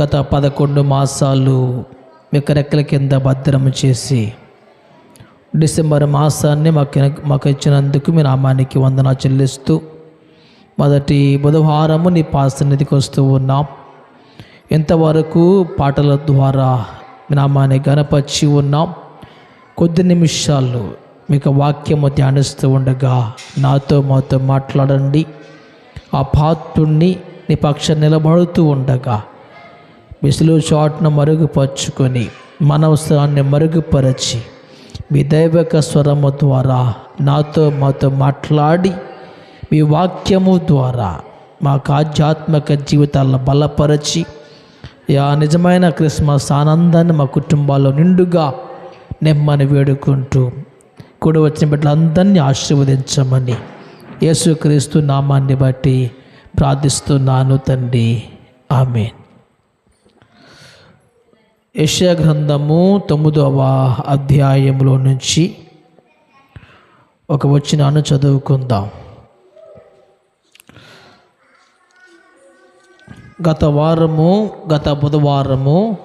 గత పదకొండు మాసాలు మీకు కింద భద్రము చేసి డిసెంబర్ మాసాన్ని మాకు మాకు ఇచ్చినందుకు మీ నామానికి వందన చెల్లిస్తూ మొదటి బుధవారము నీ పాసన్నిధికి వస్తూ ఉన్నాం. ఇంతవరకు పాటల ద్వారా మీ నామాన్ని గనపరిచి ఉన్నాం. కొద్ది నిమిషాలు మీకు వాక్యము ధ్యానిస్తూ ఉండగా నాతో మాతో మాట్లాడండి. ఆ పాత్రుణ్ణి నీ పక్ష నిలబడుతూ ఉండగా విసులు చాటును మరుగుపరుచుకొని మనవసరాన్ని మరుగుపరచి మీ దైవక స్వరము ద్వారా నాతో మాతో మాట్లాడి మీ వాక్యము ద్వారా మాకు ఆధ్యాత్మిక జీవితాలను బలపరచి ఆ నిజమైన క్రిస్మస్ ఆనందాన్ని మా కుటుంబాల్లో నిండుగా నెమ్మని వేడుకుంటూ కూడా వచ్చిన బిడ్డలందరినీ ఆశీర్వదించమని యేసుక్రీస్తు నామాన్ని బట్టి ప్రార్థిస్తున్నాను తండ్రి. ఆమె యశగ్రంథము తొమ్మిదవ అధ్యాయంలో నుంచి ఒక వచ్చినాను చదువుకుందాం. గత వారము గత బుధవారము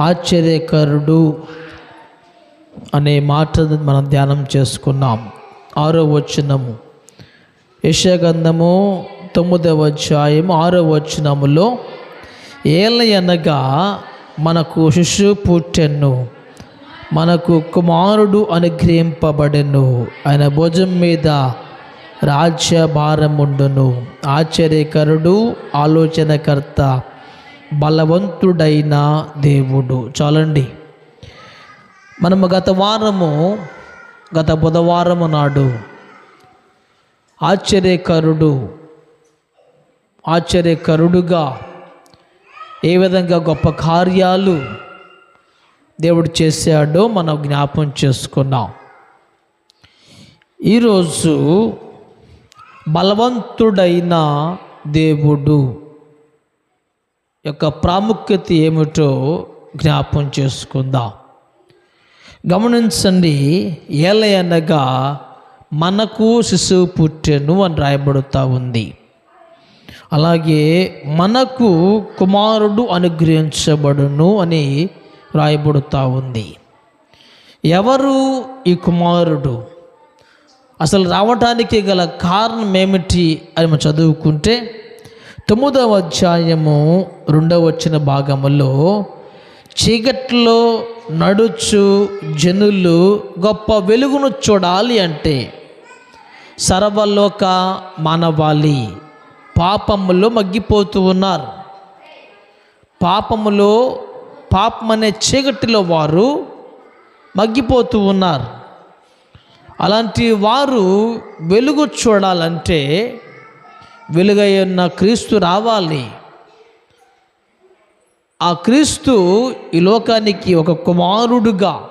ఆశ్చర్యకరుడు అనే మాట మనం ధ్యానం చేసుకున్నాం. ఆరో వచనము. యశగంధము తొమ్మిదవ అధ్యాయం ఆరో వచనములో ఏళ్ళ అనగా మనకు శిష్యు పుట్టెను మనకు కుమారుడు అనుగ్రహింపబడెను. ఆయన భుజం మీద రాజ్యభారముండును. ఆశ్చర్యకరుడు ఆలోచనకర్త బలవంతుడైన దేవుడు. చాలండి. మనము గత వారము గత బుధవారము నాడు ఆశ్చర్యకరుడు ఆశ్చర్యకరుడుగా ఏ విధంగా గొప్ప కార్యాలు దేవుడు చేశాడో మనం జ్ఞాపం చేసుకున్నాం. ఈరోజు బలవంతుడైన దేవుడు యొక్క ప్రాముఖ్యత ఏమిటో జ్ఞాపం చేసుకుందాం. గమనించండి ఏలయనగా మనకు శిశువు పుట్టెను అని రాయబడుతూ ఉంది. అలాగే మనకు కుమారుడు అనుగ్రహించబడును అని రాయబడుతూ ఉంది. ఎవరు ఈ కుమారుడు? అసలు రావటానికి గల కారణం ఏమిటి అని మనం చదువుకుంటే తొమ్మిదవ అధ్యాయము రెండవ వచ్చిన భాగములో చీకట్లో నడుచు జనులు గొప్ప వెలుగును చూడాలి అంటే సర్వలోక మానవాళి. పాపములో మగ్గిపోతూ ఉన్నారు. పాపములో పాపం అనే చీకటిలో వారు మగ్గిపోతూ ఉన్నారు. అలాంటి వారు వెలుగు చూడాలంటే వెలుగై ఉన్న క్రీస్తు రావాలి. ఆ క్రీస్తు ఈ లోకానికి ఒక కుమారుడుగా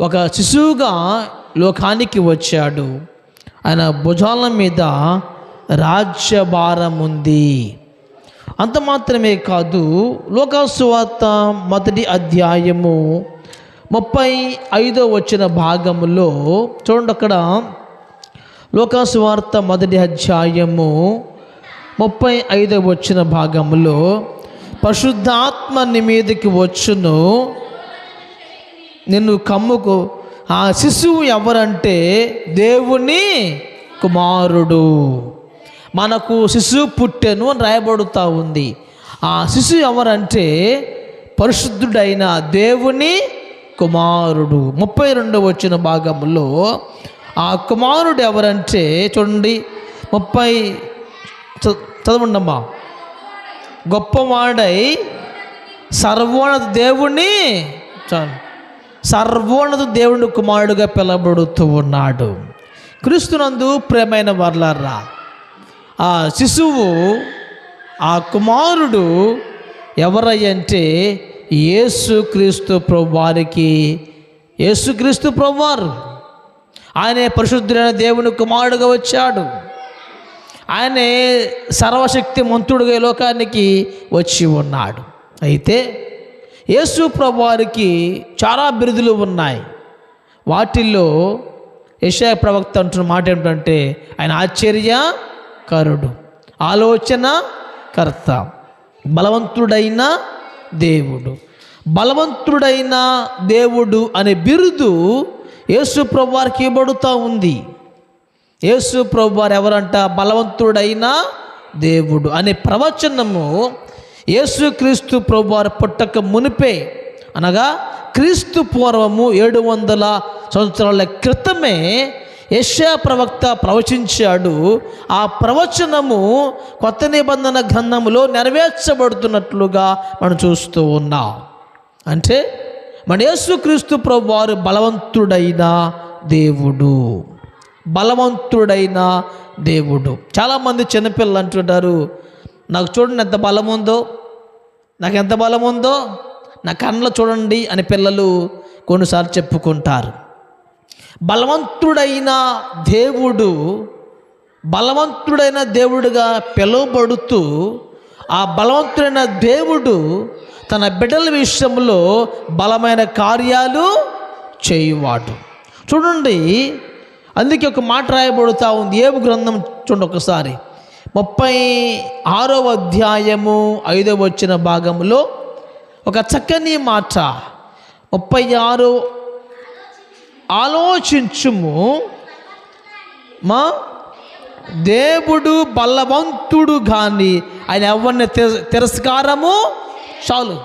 ఒక శిశువుగా లోకానికి వచ్చాడు. ఆయన భుజాల మీద రాజ్యభారముంది. అంత మాత్రమే కాదు లోకాసువార్త మొదటి అధ్యాయము ముప్పై ఐదో వచ్చిన భాగములో చూడండి అక్కడ. లోకాసువార్త మొదటి అధ్యాయము ముప్పై ఐదో వచ్చిన భాగములో పశుద్ధాత్మ నీ మీదకి వచ్చును నిన్ను కమ్ముకు. ఆ శిశువు ఎవరంటే దేవుని కుమారుడు. మనకు శిశువు పుట్టెను అని రాయబడుతూ ఉంది. ఆ శిశువు ఎవరంటే పరిశుద్ధుడైన దేవుని కుమారుడు. ముప్పై రెండవ వచ్చిన భాగంలో ఆ కుమారుడు ఎవరంటే చూడండి ముప్పై చదవండమ్మా. గొప్పవాడై సర్వోన్నత దేవుణ్ణి చాలు. సర్వోన్నత దేవుని కుమారుడుగా పిలబడుతూ ఉన్నాడు. క్రీస్తునందు ప్రేమైన వర్లర్రా ఆ శిశువు ఆ కుమారుడు ఎవరయ్యంటే యేసుక్రీస్తు ప్రభువారికి. యేసుక్రీస్తు ప్రభువారు. ఆయనే పరిశుద్ధుడైన దేవుని కుమారుడుగా వచ్చాడు. ఆయనే సర్వశక్తి మంతుడుగా లోకానికి వచ్చి ఉన్నాడు. అయితే యేసు ప్రభువారికి చాలా బిరుదులు ఉన్నాయి. వాటిల్లో యశాయ ప్రవక్త అంటున్న మాట ఏమిటంటే ఆయన ఆశ్చర్య కరుడు ఆలోచన కర్త. బలవంతుడైన దేవుడు. బలవంతుడైన దేవుడు అనే బిరుదు యేసు ప్రభువారికి ఇవ్వబడుతూ ఉంది. యేసు ప్రభువారు ఎవరంట? బలవంతుడైన దేవుడు అనే ప్రవచనము యేసుక్రీస్తు ప్రభువారు పుట్టక మునిపే అనగా క్రీస్తు పూర్వము ఏడు వందల సంవత్సరాల క్రితమే యెషయా ప్రవక్త ప్రవచించాడు ఆ ప్రవచనము కొత్త నిబంధన గ్రంథములో నెరవేర్చబడుతున్నట్లుగా మనం చూస్తూ ఉన్నాం. అంటే మన యేసుక్రీస్తు ప్రభు వారు బలవంతుడైన దేవుడు. బలవంతుడైన దేవుడు. చాలామంది చిన్నపిల్లలు అంటుంటారు నాకు చూడండి ఎంత బలం ఉందో నాకు ఎంత బలం ఉందో నా కళ్ళ చూడండి అని పిల్లలు కొన్నిసార్లు చెప్పుకుంటారు. బలవంతుడైన దేవుడు బలవంతుడైన దేవుడుగా పిలువబడుతూ ఆ బలవంతుడైన దేవుడు తన బిడ్డల విషయంలో బలమైన కార్యాలు చేయువాడు. చూడండి అందుకే ఒక మాట రాయబడుతూ ఉంది. ఏబు గ్రంథం చూడండి ఒకసారి. ముప్పై ఆరో అధ్యాయము ఐదవ వచ్చిన భాగంలో ఒక చక్కని మాట. ముప్పై ఆరు ఆలోచించుము. మా? దేవుడు బలవంతుడు కానీ ఆయన ఎవరిని తిర- తిరస్కారము? చాలు.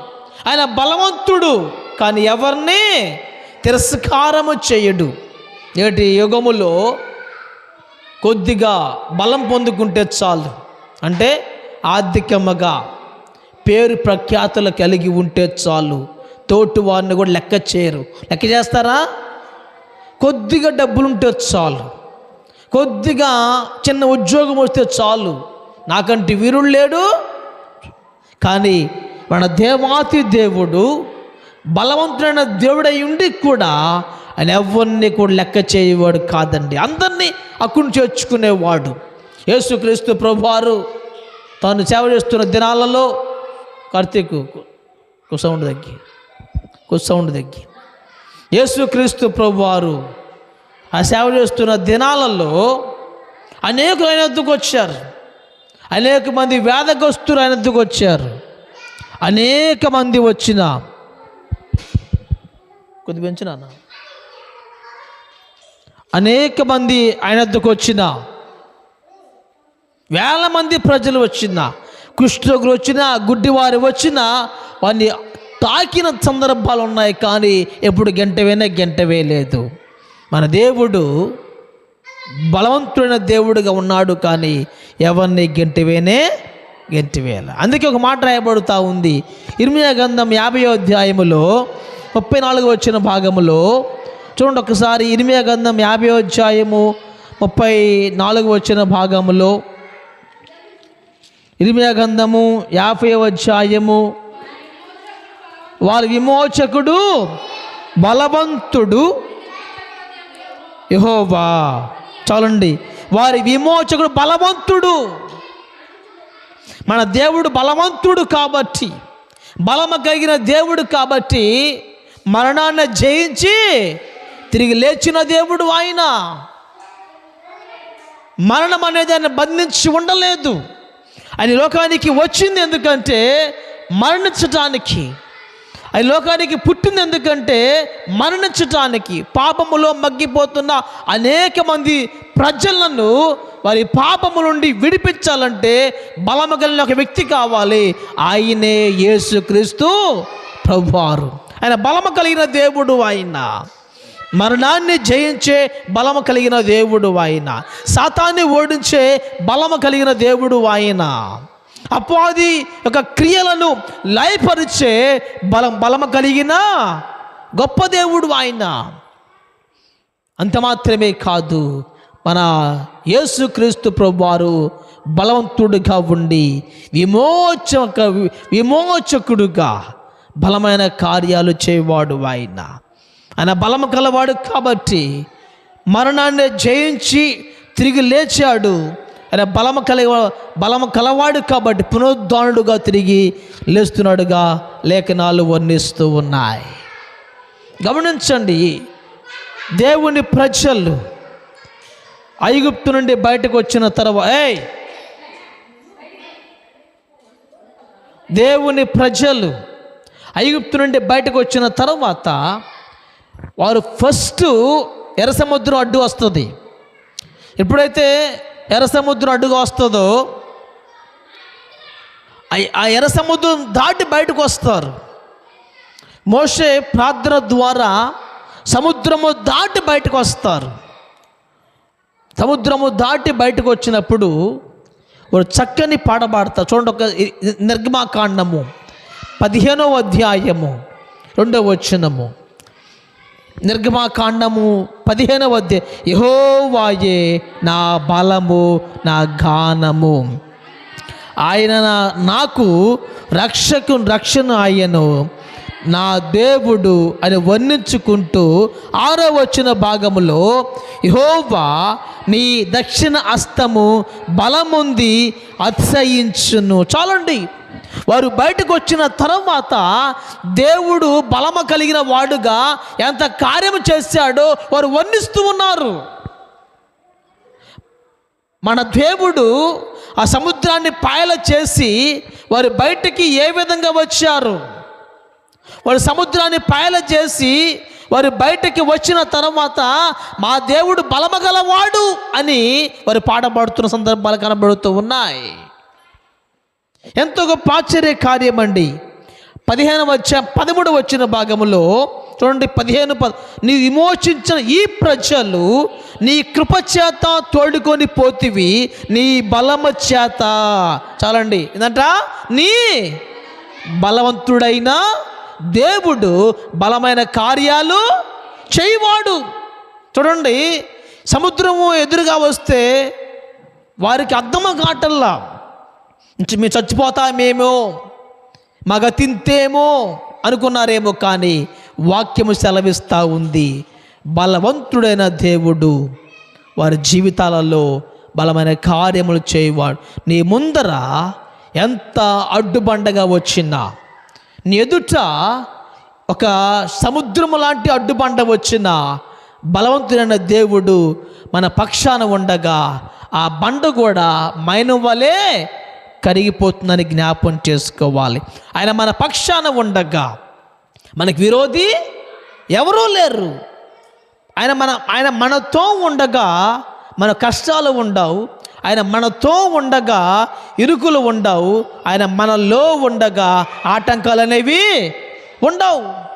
ఆయన బలవంతుడు కానీ ఎవరిని? తిరస్కారము చేయడు. ఏటి యుగములో కొద్దిగా బలం పొందుకుంటే చాలు. అంటే ఆర్థికముగా పేరు ప్రఖ్యాతులు కలిగి ఉంటే చాలు. తోటి వారిని కూడా లెక్క చేయరు. లెక్క చేస్తారా? కొద్దిగా డబ్బులుంటే చాలు. కొద్దిగా చిన్న ఉద్యోగం వస్తే చాలు. నాకంటే వీరుడు లేడు. కానీ మన దేవాతి దేవుడు బలవంతుడైన దేవుడై ఉండి కూడా ఆయన ఎవరిని కూడా లెక్క చేయవాడు కాదండి. అందరినీ అక్కును చేర్చుకునేవాడు. యేసుక్రీస్తు ప్రభువారు తాను సేవ చేస్తున్న దినాలలో కార్తీక్కు సౌండ్ తగ్గి కు సౌండ్ తగ్గి యేసుక్రీస్తు ప్రభువారు ఆ సేవ చేస్తున్న దినాలలో అనేకులు ఆయన వద్దకు వచ్చారు. అనేక మంది వేదగస్తులు ఆయన వద్దకు వచ్చారు. అనేక మంది వచ్చిన కొద్ది పెంచిన అనేక మంది ఆయన వద్దకు వచ్చిన వేల మంది ప్రజలు వచ్చిన కుష్ఠరోగులు వచ్చిన గుడ్డివారు వచ్చిన వారిని తాకిన సందర్భాలు ఉన్నాయి కానీ ఎప్పుడు గంటవేనే గంటవే లేదు. మన దేవుడు బలవంతుడైన దేవుడుగా ఉన్నాడు కానీ ఎవరిని గెంటివేనే గెంటివేల అందుకే ఒక మాట రాయబడుతూ ఉంది. ఇర్మియా గంధం యాభై అధ్యాయములో ముప్పై నాలుగు వచ్చిన భాగములో చూడండి ఒకసారి ఇర్మియా గంధం యాభై అధ్యాయము ముప్పై నాలుగు వచ్చిన భాగములో ఇర్మియా గంధము యాభై అధ్యాయము వారి విమోచకుడు బలవంతుడు యహోవా. చాలండి. వారి విమోచకుడు బలవంతుడు. మన దేవుడు బలవంతుడు కాబట్టి బలమ కలిగిన దేవుడు కాబట్టి మరణాన్ని జయించి తిరిగి లేచిన దేవుడు ఆయన. మరణం అనేది ఆయన బంధించి ఉండలేదు. అని లోకానికి వచ్చింది ఎందుకంటే మరణించటానికి ఈ లోకానికి పుట్టింది ఎందుకంటే మరణించటానికి పాపములో మగ్గిపోతున్న అనేక మంది ప్రజలను వారి పాపము నుండి విడిపించాలంటే బలము కలిగిన ఒక వ్యక్తి కావాలి. ఆయనే యేసుక్రీస్తు ప్రభువారు. ఆయన బలము కలిగిన దేవుడు ఆయన. మరణాన్ని జయించే బలము కలిగిన దేవుడు ఆయన. సాతాన్ని ఓడించే బలము కలిగిన దేవుడు ఆయన. అపవాది యొక్క క్రియలను లయపరిచే బలం బలము కలిగిన గొప్ప దేవుడు ఆయన. అంత మాత్రమే కాదు మన యేసుక్రీస్తు ప్రభువారు బలవంతుడిగా ఉండి విమోచక విమోచకుడుగా బలమైన కార్యాలు చేయవాడు ఆయన. ఆయన బలము కలవాడు కాబట్టి మరణాన్ని జయించి తిరిగి లేచాడు. ఆయన బలము కలిగ బలము కలవాడు కాబట్టి పునరుద్ధానుడుగా తిరిగి లేస్తున్నాడుగా లేఖనాలు వర్ణిస్తూ ఉన్నాయి. గమనించండి దేవుని ప్రజలు ఐగుప్తు నుండి బయటకు వచ్చిన తర్వాత ఏయ్! దేవుని ప్రజలు ఐగుప్తు నుండి బయటకు వచ్చిన తర్వాత వారు ఫస్ట్ ఎర్ర సముద్రం అడ్డు వస్తుంది. ఎప్పుడైతే ఎర్ర సముద్రం అడ్డుగా వస్తుందో ఆ- ఎర్ర సముద్రం దాటి బయటకు వస్తారు. మోషే ప్రార్థన ద్వారా సముద్రము దాటి బయటకు వస్తారు. సముద్రము దాటి బయటకు వచ్చినప్పుడు ఒక చక్కని పాట పాడతారు. చూడండి ఒక నిర్గమాకాండము. పదిహేనవ అధ్యాయము రెండవ వచనము. నిర్గమాకాండము పదిహేనవ అధ్యాయం. యహోవాయే నా బలము నా గానము ఆయన నాకు రక్షకు రక్షణ ఆయను నా దేవుడు అని వర్ణించుకుంటూ ఆరో వచ్చిన భాగములో యహోవా నీ దక్షిణ అస్తము బలముంది అతిశయించును. చాలండి. వారు బయటకు వచ్చిన తర్వాత దేవుడు బలము కలిగిన వాడుగా ఎంత కార్యము చేశాడో వారు వర్ణిస్తూ ఉన్నారు. మన దేవుడు ఆ సముద్రాన్ని పాయల చేసి వారు బయటికి ఏ విధంగా వచ్చారు? వారు సముద్రాన్ని పాయల చేసి వారు బయటకి వచ్చిన తర్వాత మా దేవుడు బలమగలవాడు అని వారు పాట పాడుతున్న సందర్భాలు కనబడుతూ ఉన్నాయి. ఎంతో గొప్ప ఆశ్చర్య కార్యమండి పదిహేను వచ్చ పదమూడు వచ్చిన భాగంలో చూడండి పదిహేను పద నీ విమోచించిన ఈ ప్రజలు నీ కృపచేత తోడుకొని పోతివి నీ బలమ చేత. చాలండి. ఏంటంట నీ బలవంతుడైన దేవుడు బలమైన కార్యాలు చేయవాడు. చూడండి సముద్రము ఎదురుగా వస్తే వారికి అర్థము కాటల్లా. మేము చచ్చిపోతామేమో మగ తింతేమో అనుకున్నారేమో కానీ వాక్యము సెలవిస్తూ ఉంది. బలవంతుడైన దేవుడు వారి జీవితాలలో బలమైన కార్యములు చేయవాడు. నీ ముందర ఎంత అడ్డుబండగా వచ్చినా నీ ఎదుట ఒక సముద్రము లాంటి అడ్డుబండ వచ్చినా బలవంతుడైన దేవుడు మన పక్షాన ఉండగా ఆ బండ కూడా మైనం వలే కరిగిపోతుందని జ్ఞాపం చేసుకోవాలి. ఆయన మన పక్షాన ఉండగా మనకి విరోధి ఎవరూ లేరు. ఆయన మన ఆయన మనతో ఉండగా మన కష్టాలు ఉండవు. ఆయన మనతో ఉండగా ఇరుకులు ఉండవు. ఆయన మనలో ఉండగా ఆటంకాలు అనేవి ఉండవు.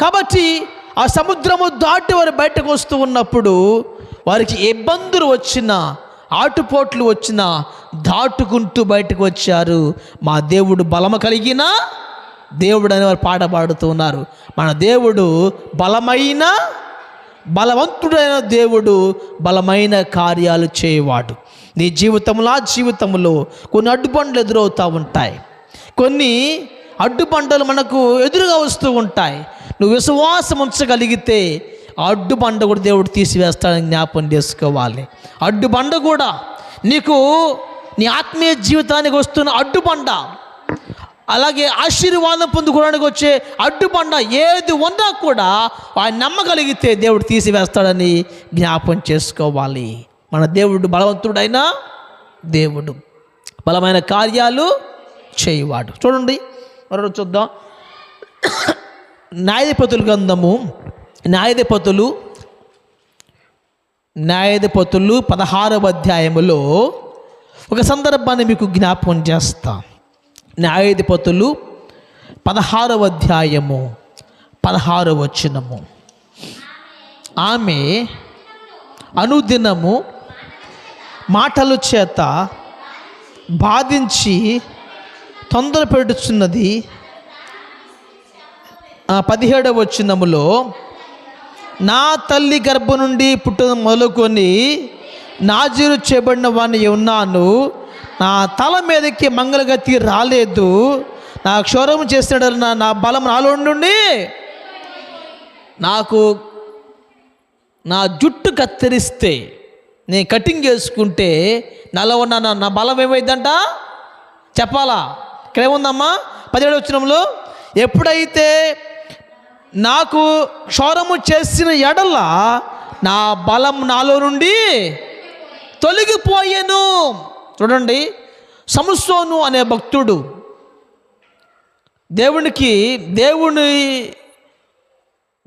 కాబట్టి ఆ సముద్రము దాటి వారు బయటకు వస్తూ ఉన్నప్పుడు వారికి ఇబ్బందులు వచ్చినా ఆటుపోట్లు వచ్చినా దాటుకుంటూ బయటకు వచ్చారు. మా దేవుడు బలము కలిగిన దేవుడు అని వారు పాట పాడుతూ ఉన్నారు. మన దేవుడు బలమైన బలవంతుడైన దేవుడు బలమైన కార్యాలు చేయవాడు. నీ జీవితంలో ఆ జీవితంలో కొన్ని అడ్డుపండ్లు ఎదురవుతూ ఉంటాయి. కొన్ని అడ్డుపంటలు మనకు ఎదురుగా వస్తూ ఉంటాయి. నువ్వు విశ్వాసం ఉంచగలిగితే అడ్డుబండ కూడా దేవుడు తీసివేస్తాడని జ్ఞాపం చేసుకోవాలి. అడ్డుబండ కూడా నీకు నీ ఆత్మీయ జీవితానికి వస్తున్న అడ్డుబండ అలాగే ఆశీర్వాదం పొందుకోవడానికి వచ్చే అడ్డుబండ ఏది ఉన్నా కూడా ఆయన నమ్మగలిగితే దేవుడు తీసివేస్తాడని జ్ఞాపం చేసుకోవాలి. మన దేవుడు బలవంతుడైన దేవుడు. బలమైన కార్యాలు చేయవాడు. చూడండి మరో చూద్దాం. న్యాయధిపతుల గ్రంథము న్యాయాధిపతులు న్యాయాధిపతులు పదహారవ అధ్యాయములో ఒక సందర్భాన్ని మీకు జ్ఞాపకం చేస్తా. న్యాయాధిపతులు పదహారవ అధ్యాయము పదహారు వచనము. ఆమె అనుదినము మాటల చేత బాధించి తొందర పెడుచున్నది. పదిహేడవ వచనములో నా తల్లి గర్భ నుండి పుట్టిన మొదలుకొని నాజీరు చేయబడిన వాడిని ఉన్నాను. నా తల మీదకి మంగళగతి రాలేదు. నా క్షోరం చేసినాడు నా నా బలం నాలో నుండి నాకు నా జుట్టు కత్తిరిస్తే నేను కటింగ్ చేసుకుంటే నాలో ఉన్న నా- నా బలం ఏమైందంట? చెప్పాలా? ఇక్కడ ఏముందమ్మా పదిహేడు వచ్చినంలో ఎప్పుడైతే నాకు క్షోరము చేసిన ఎడల నా బలం నాలో నుండి తొలగిపోయెను. చూడండి సంసోను అనే భక్తుడు దేవునికి దేవుని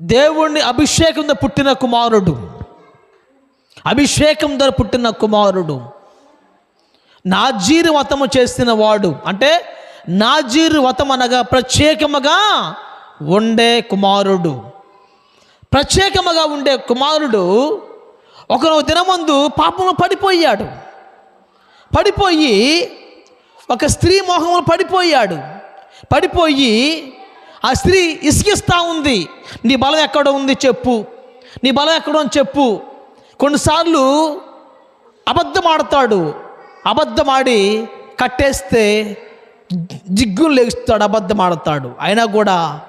దేవుని అభిషేకంతో పుట్టిన కుమారుడు. అభిషేకం ద్వారా పుట్టిన కుమారుడు. నాజీరు వతము చేసిన వాడు. అంటే నాజీరు వతం అనగా ప్రత్యేకముగా ఉండే కుమారుడు. ప్రత్యేకముగా ఉండే కుమారుడు ఒక దినమందు పాపంలో పడిపోయాడు. పడిపోయి ఒక స్త్రీ మోహంలో పడిపోయాడు. పడిపోయి ఆ స్త్రీ ఇసుకిస్తూ ఉంది. నీ బలం ఎక్కడ ఉంది చెప్పు. నీ బలం ఎక్కడ ఉంది చెప్పు. కొన్నిసార్లు అబద్ధం ఆడతాడు అబద్ధం ఆడి కట్టేస్తే జిగ్గులు లేస్తాడు అబద్ధం ఆడతాడు అయినా కూడా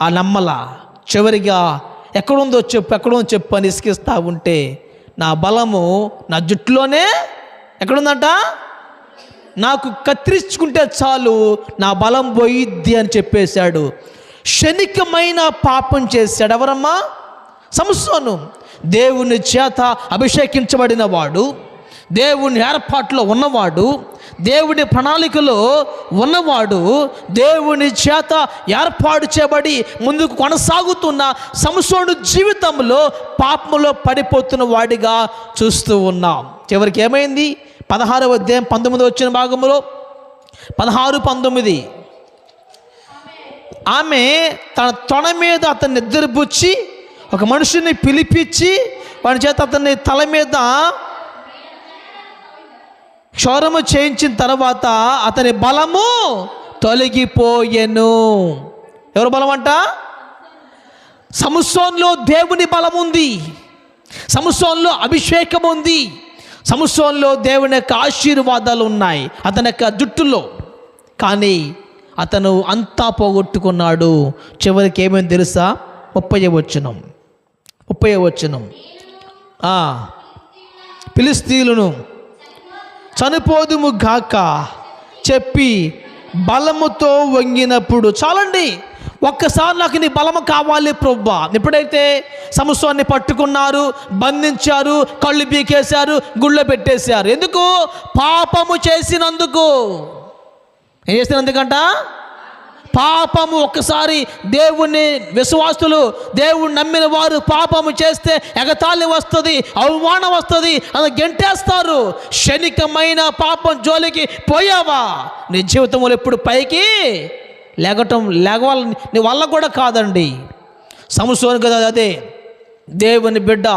ఆ నమ్మల చివరిగా ఎక్కడుందో చెప్పు ఎక్కడుందో చెప్పు అని ఇసుకిస్తూ ఉంటే నా బలము నా జుట్టులోనే? ఎక్కడుందంట? నాకు కత్తిరించుకుంటే చాలు నా బలం పోయిద్ది అని చెప్పేశాడు. క్షణికమైన పాపం చేశాడు ఎవరమ్మా? సంస్థను దేవుని చేత అభిషేకించబడిన వాడు. దేవుని ఏర్పాట్లో ఉన్నవాడు దేవుని ప్రణాళికలో ఉన్నవాడు దేవుని చేత ఏర్పాటు చేయబడి ముందుకు కొనసాగుతున్న సంసోడు జీవితంలో పాపములో పడిపోతున్న వాడిగా చూస్తూ ఉన్నాం. చివరికి ఏమైంది? పదహారవ అధ్యాయం పంతొమ్మిది వచ్చిన భాగంలో పదహారు పంతొమ్మిది. ఆమె తన తొడ మీద అతన్ని నిద్రపుచ్చి ఒక మనిషిని పిలిపించి వాడి చేత అతన్ని తల మీద క్షౌరము చేయించిన తర్వాత అతని బలము తొలగిపోయెను. ఎవరు బలం అంట సంవత్సరంలో దేవుని బలం ఉంది సంవత్సరంలో అభిషేకం ఉంది సంవత్సరంలో దేవుని యొక్క ఆశీర్వాదాలు ఉన్నాయి అతని యొక్క జుట్టులో. కానీ అతను అంతా పోగొట్టుకున్నాడు. చివరికి ఏమేమి తెలుసా? ముప్పై వచ్చనం ముప్పై వచ్చనం పిలిస్తీలను చనిపోదుము గాక చెప్పి బలముతో వంగినప్పుడు చాలండి ఒక్కసారి నాకు నీ బలము కావాలి ప్రొబ్బా ఎప్పుడైతే సంవత్సరాన్ని పట్టుకున్నారు బంధించారు కళ్ళు పీకేశారు గుళ్ళ పెట్టేశారు. ఎందుకు? పాపము చేసినందుకు. ఏం చేసినందుకంట? పాపము ఒక్కసారి దేవుణ్ణి విశ్వాసులు దేవుణ్ణి నమ్మిన వారు పాపము చేస్తే ఎగతాళి వస్తుంది అవమానం వస్తుంది అని గెంటేస్తారు. క్షణికమైన పాపం జోలికి పోయావా? నీ జీవితంలో ఎప్పుడు పైకి లేగటం లేగవాల నీ వల్ల కూడా కాదండి. సంవత్సరం కదా అదే. దేవుని బిడ్డ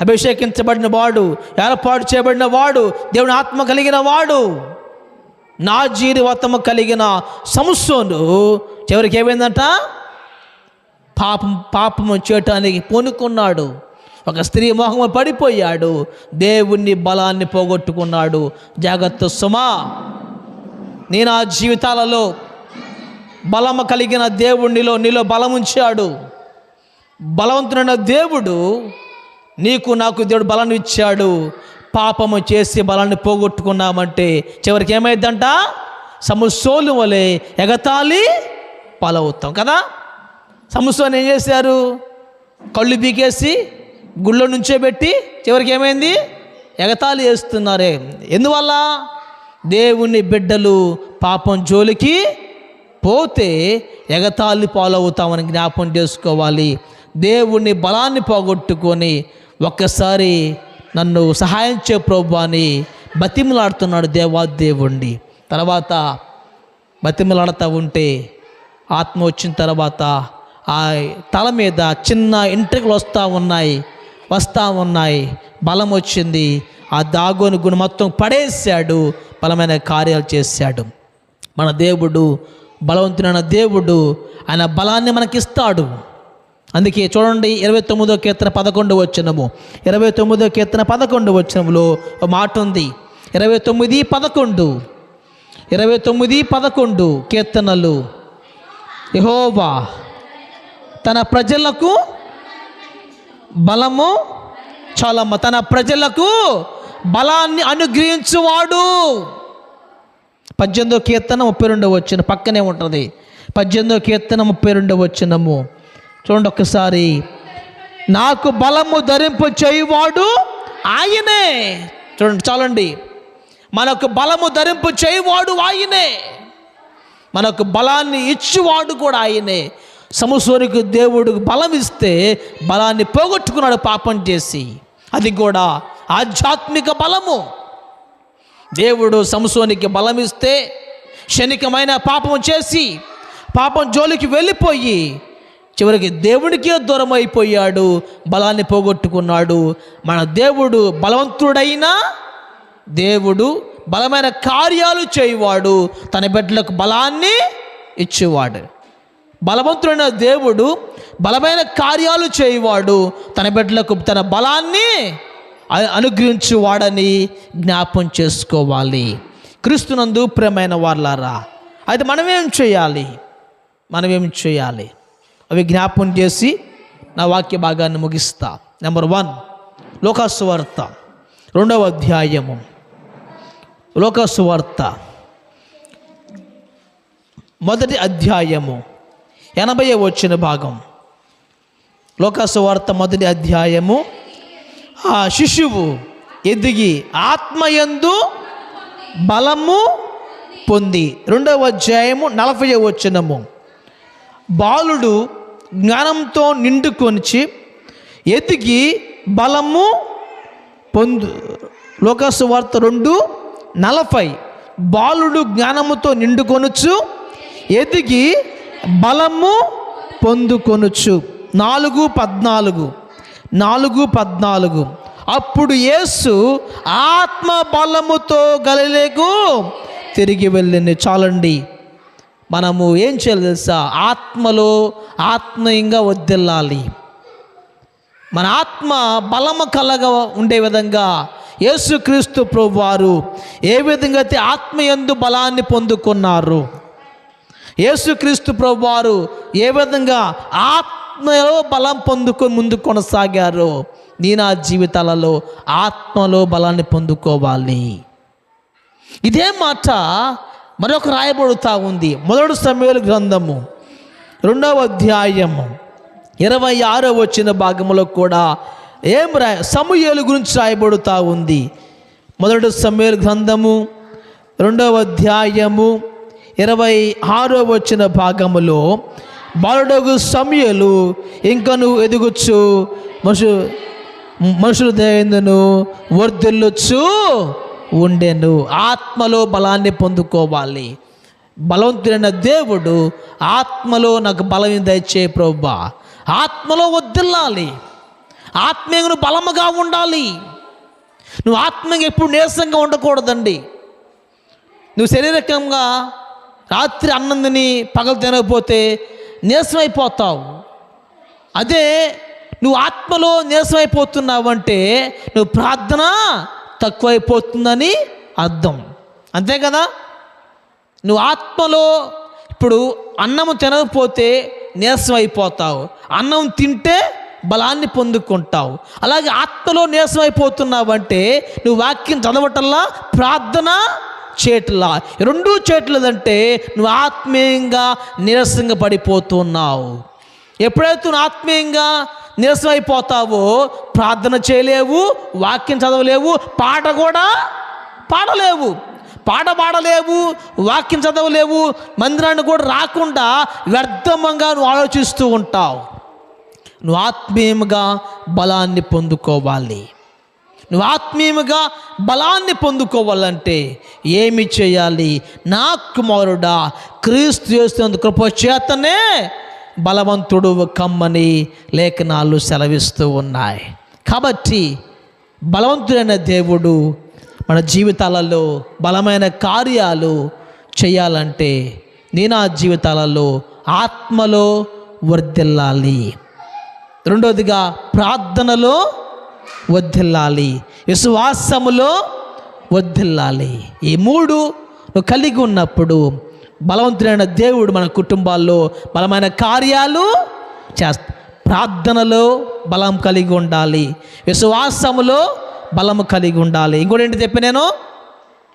అభిషేకించబడిన వాడు ఏర్పాటు చేయబడిన వాడు దేవుని ఆత్మ కలిగిన వాడు. నా జీవితము కలిగిన సంస్థను చివరికి ఏమైందంట? పాపం పాపము చేయటానికి పూనుకున్నాడు. ఒక స్త్రీ మోహము పడిపోయాడు. దేవుణ్ణి బలాన్ని పోగొట్టుకున్నాడు. జాగ్రత్త సుమా. నీ నా జీవితాలలో బలము కలిగిన దేవుణ్ణిలో నీలో బలముంచాడు బలవంతుడైన దేవుడు నీకు నాకు దేవుడు బలం ఇచ్చాడు. పాపము చేసి బలాన్ని పోగొట్టుకున్నామంటే చివరికి ఏమైందంట? సముసోలు వలె ఎగతాళి పాలవుతాం కదా? సముసోని ఏం చేశారు? కళ్ళు పీకేసి గుళ్ళో నుంచే పెట్టి చివరికి ఏమైంది? ఎగతాళి చేస్తున్నారే. ఎందువల్ల? దేవుని బిడ్డలు పాపం జోలికి పోతే ఎగతాళి పాలవుతామని జ్ఞాపం చేసుకోవాలి. దేవుని బలాన్ని పోగొట్టుకొని ఒక్కసారి నన్ను సహాయం చే ప్రభు అని బతిమలాడుతున్నాడు దేవాదేవుణ్ణి. తర్వాత బతిమలాడుతూ ఉంటే ఆత్మ వచ్చిన తర్వాత ఆ తల మీద చిన్న ఇంట్రికలు వస్తూ ఉన్నాయి వస్తూ ఉన్నాయి. బలం వచ్చింది. ఆ దాగోని గుణ మొత్తం పడేశాడు బలమైన కార్యాలు చేశాడు. మన దేవుడు బలవంతుడైన దేవుడు ఆయన బలాన్ని మనకిస్తాడు. అందుకే చూడండి ఇరవై తొమ్మిదో కీర్తన పదకొండు వచ్చినము ఇరవై తొమ్మిదో కీర్తన పదకొండు వచ్చినములో మాట ఉంది. ఇరవై తొమ్మిది పదకొండు. ఇరవై తొమ్మిది పదకొండు కీర్తనలు. యహోవా తన ప్రజలకు బలము చాలమ్మ. తన ప్రజలకు బలాన్ని అనుగ్రహించువాడు. పద్దెనిమిదో కీర్తన ముప్పై రెండో వచ్చిన పక్కనే ఉంటుంది. పద్దెనిమిదో కీర్తన ముప్పై రెండో వచ్చినము చూడండి ఒక్కసారి. నాకు బలము ధరింపు చేయువాడు ఆయనే. చూడండి చాలండి. మనకు బలము ధరింపు చేయువాడు ఆయనే. మనకు బలాన్ని ఇచ్చేవాడు కూడా ఆయనే. సమసోనికి దేవుడు బలం ఇస్తే బలాన్ని పోగొట్టుకున్నాడు పాపం చేసి. అది కూడా ఆధ్యాత్మిక బలము. దేవుడు సంసోనికి బలం ఇస్తే క్షణికమైన పాపం చేసి పాపం జోలికి వెళ్ళిపోయి చివరికి దేవునికే దూరం అయిపోయాడు బలాన్ని పోగొట్టుకున్నాడు. మన దేవుడు బలవంతుడైనా దేవుడు బలమైన కార్యాలు చేయవాడు. తన బిడ్డలకు బలాన్ని ఇచ్చేవాడు. బలవంతుడైన దేవుడు బలమైన కార్యాలు చేయవాడు. తన బిడ్డలకు తన బలాన్ని అనుగ్రహించేవాడని జ్ఞాపం చేసుకోవాలి. క్రీస్తునందు ప్రియమైన వాళ్ళారా అయితే మనమేం చేయాలి? మనమేం చేయాలి? అవి జ్ఞాపం చేసి నా వాక్య భాగాన్ని ముగిస్తా. Number one లోకస్వార్త. రెండవ అధ్యాయము. లోకస్వార్త. మొదటి అధ్యాయము. ఎనభై వచ్చిన భాగం. లోకస్వార్త మొదటి అధ్యాయము. ఆ శిశువు ఎదిగి ఆత్మయందు బలము పొంది. రెండవ అధ్యాయము నలభై వచ్చినము బాలుడు జ్ఞానంతో నిండుకొనిచి ఎదిగి బలము పొందు. లోకాసు వార్త రెండు నలభై. బాలుడు జ్ఞానముతో నిండుకొనుచు ఎదిగి బలము పొందుకొనుచు. నాలుగు పద్నాలుగు. నాలుగు పద్నాలుగు. అప్పుడు యేసు ఆత్మ బలముతో గలలేకు తిరిగి వెళ్ళింది. చాలండి. మనము ఏం చేయాలి తెలుసా? ఆత్మలో ఆత్మీయంగా వద్దెల్లాలి. మన ఆత్మ బలము కలగా ఉండే విధంగా యేసుక్రీస్తు ప్రభు వారు ఏ విధంగా అయితే ఆత్మయందు బలాన్ని పొందుకున్నారు యేసుక్రీస్తు ప్రభు వారు ఏ విధంగా ఆత్మలో బలం పొందుకొని ముందు కొనసాగారో నీ నా జీవితాలలో ఆత్మలో బలాన్ని పొందుకోవాలి. ఇదే మాట మరొక రాయబడుతూ ఉంది. మొదటి సమయాల గ్రంథము. రెండవ అధ్యాయము. ఇరవై ఆరో వచ్చిన భాగంలో కూడా ఏం రా సమూహలు గురించి రాయబడుతూ ఉంది. మొదటి సమయాల గ్రంథము రెండవ అధ్యాయము ఇరవై ఆరో వచ్చిన భాగములో బాలుడగు సమయలు ఇంకను ఎదుగుచ్చు మనుషు మనుషుల దయందును వర్ధిల్లొచ్చు ఉండెను. ఆత్మలో బలాన్ని పొందుకోవాలి. బలవంతుడైన దేవుడు ఆత్మలో నాకు బలం దయచే ప్రభా. ఆత్మలో వద్దిల్లాలి ఆత్మీయంగా బలముగా ఉండాలి. నువ్వు ఆత్మీయంగా ఎప్పుడు నీరసంగా ఉండకూడదండి. నువ్వు శరీరకంగా రాత్రి అన్నందిని పగలు తినకపోతే నీరసమైపోతావు. అదే నువ్వు ఆత్మలో నీరసమైపోతున్నావంటే నువ్వు ప్రార్థన తక్కువైపోతుందని అర్థం. అంతే కదా? నువ్వు ఆత్మలో ఇప్పుడు అన్నం తినకపోతే నీరసం అయిపోతావు అన్నం తింటే బలాన్ని పొందుకుంటావు. అలాగే ఆత్మలో నీరసం అయిపోతున్నావంటే నువ్వు వాక్యం చదవటంలా ప్రార్థన చేయట్లా రెండూ చేయట్లేదంటే నువ్వు ఆత్మీయంగా నీరసంగా పడిపోతున్నావు. ఎప్పుడైతే నువ్వు ఆత్మీయంగా నీరసం అయిపోతావు ప్రార్థన చేయలేవు వాక్యం చదవలేవు పాట కూడా పాడలేవు. పాట పాడలేవు వాక్యం చదవలేవు మందిరాన్ని కూడా రాకుండా వ్యర్థమంగా నువ్వు ఆలోచిస్తూ ఉంటావు. నువ్వు ఆత్మీయముగా బలాన్ని పొందుకోవాలి. నువ్వు ఆత్మీయముగా బలాన్ని పొందుకోవాలంటే ఏమి చేయాలి? నా కుమారుడా క్రీస్తు చేస్తున్నందుకు కృప చేతనే బలవంతుడు కమ్మని లేఖనాలు సెలవిస్తూ ఉన్నాయి. కాబట్టి బలవంతుడైన దేవుడు మన జీవితాలలో బలమైన కార్యాలు చేయాలంటే నీ నా జీవితాలలో ఆత్మలో వర్ధిల్లాలి. రెండవదిగా ప్రార్థనలో వర్ధిల్లాలి. విశ్వాసములో వర్ధిల్లాలి. ఈ మూడు నువ్వు కలిగి ఉన్నప్పుడు బలవంతుడైన దేవుడు మన కుటుంబాల్లో బలమైన కార్యాలు చేస్తా ప్రార్థనలో బలం కలిగి ఉండాలి. విశ్వాసములో బలము కలిగి ఉండాలి. ఇంకోటి ఏంటి చెప్పి నేను?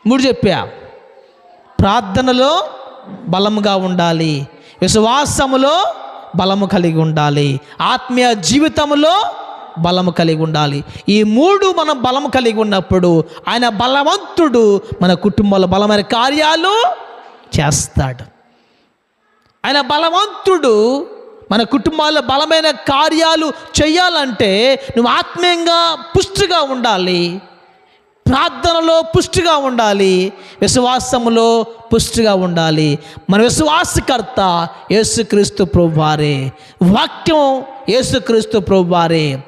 మూడు చెప్పా. ప్రార్థనలో బలముగా ఉండాలి. విశ్వాసములో బలము కలిగి ఉండాలి. ఆత్మీయ జీవితంలో బలము కలిగి ఉండాలి. ఈ మూడు మనం బలము కలిగి ఉన్నప్పుడు ఆయన బలవంతుడు మన కుటుంబంలో బలమైన కార్యాలు చేస్తాడు. ఆయన బలవంతుడు. మన కుటుంబాల్లో బలమైన కార్యాలు చేయాలంటే నువ్వు ఆత్మీయంగా పుష్టిగా ఉండాలి. ప్రార్థనలో పుష్టిగా ఉండాలి. విశ్వాసములో పుష్టిగా ఉండాలి. మన విశ్వాసకర్త యేసుక్రీస్తు ప్రభువారే. వాక్యం యేసుక్రీస్తు ప్రభువారే.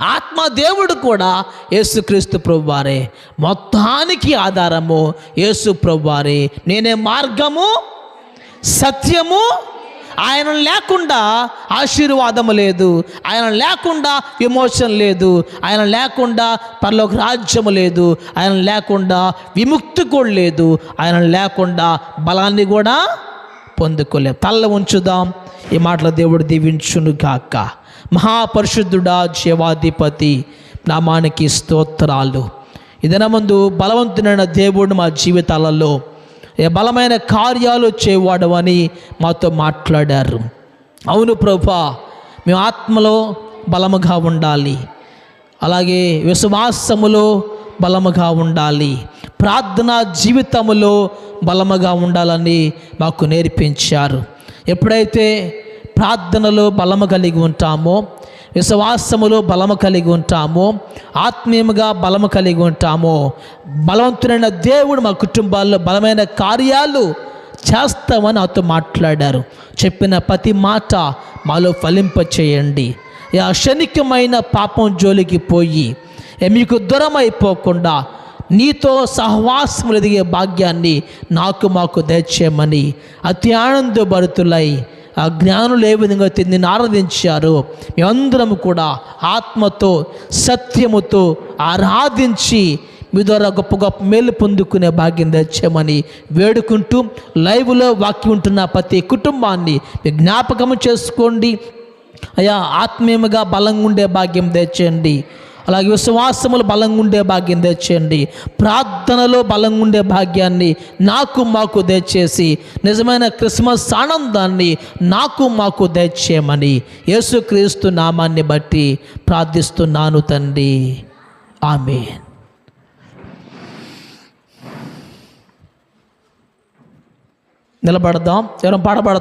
ఆత్మ దేవుడు కూడా యేసుక్రీస్తు ప్రభువారే. మొత్తానికి ఆధారము యేసు ప్రభువారే. నేనే మార్గము సత్యము ఆయన లేకుండా ఆశీర్వాదము లేదు. ఆయన లేకుండా విమోచన లేదు. ఆయన లేకుండా పరలోక రాజ్యము లేదు. ఆయన లేకుండా విముక్తి కూడా లేదు. ఆయన లేకుండా బలాన్ని కూడా పొందుకోలేం. తల్ల ఉంచుదాం. ఈ మాటల దేవుడు దీవించును గాక. మహాపరిశుద్ధుడా జీవాధిపతి నామానికి స్తోత్రాలు. ఇదన ముందు బలవంతుడైన దేవుడు మా జీవితాలలో ఏ బలమైన కార్యాలు చేయవాడు అని మాతో మాట్లాడారు. అవును ప్రభా మేము ఆత్మలో బలముగా ఉండాలి. అలాగే విశ్వాసములో బలముగా ఉండాలి. ప్రార్థనా జీవితములో బలముగా ఉండాలని మాకు నేర్పించారు. ఎప్పుడైతే ప్రార్థనలో బలము కలిగి ఉంటామో విశ్వాసములో బలము కలిగి ఉంటామో ఆత్మీయముగా బలము కలిగి ఉంటామో బలవంతుడైన దేవుడు మా కుటుంబాల్లో బలమైన కార్యాలు చేస్తామని అతను మాట్లాడారు. చెప్పిన ప్రతి మాట మాలో ఫలింప చేయండి ఆ క్షణికమైన పాపం జోలికి పోయి మీకు దూరమైపోకుండా నీతో సహవాసములు ఎదిగే భాగ్యాన్ని నాకు మాకు దయచేయమని అతి ఆనందభరితులై ఆ జ్ఞానులు ఏ విధంగా తిని ఆరాధించారో మేమందరం కూడా ఆత్మతో సత్యముతో ఆరాధించి మీ ద్వారా గొప్ప గొప్ప మేలు పొందుకునే భాగ్యం తెచ్చామని వేడుకుంటూ లైవ్లో వాక్యం ఉంటున్న ప్రతి కుటుంబాన్ని మీ జ్ఞాపకము చేసుకోండి. అయా ఆత్మీయముగా బలంగా ఉండే భాగ్యం తెచ్చేయండి అలాగే విశ్వాసములు బలంగా ఉండే భాగ్యం తెచ్చేయండి ప్రార్థనలో బలంగా ఉండే భాగ్యాన్ని నాకు మాకు దయచేసి నిజమైన క్రిస్మస్ ఆనందాన్ని నాకు మాకు దయచేయమని యేసుక్రీస్తు నామాన్ని బట్టి ప్రార్థిస్తున్నాను తండ్రి. ఆమె నిలబడదాం. ఎవరం పాడబడదాం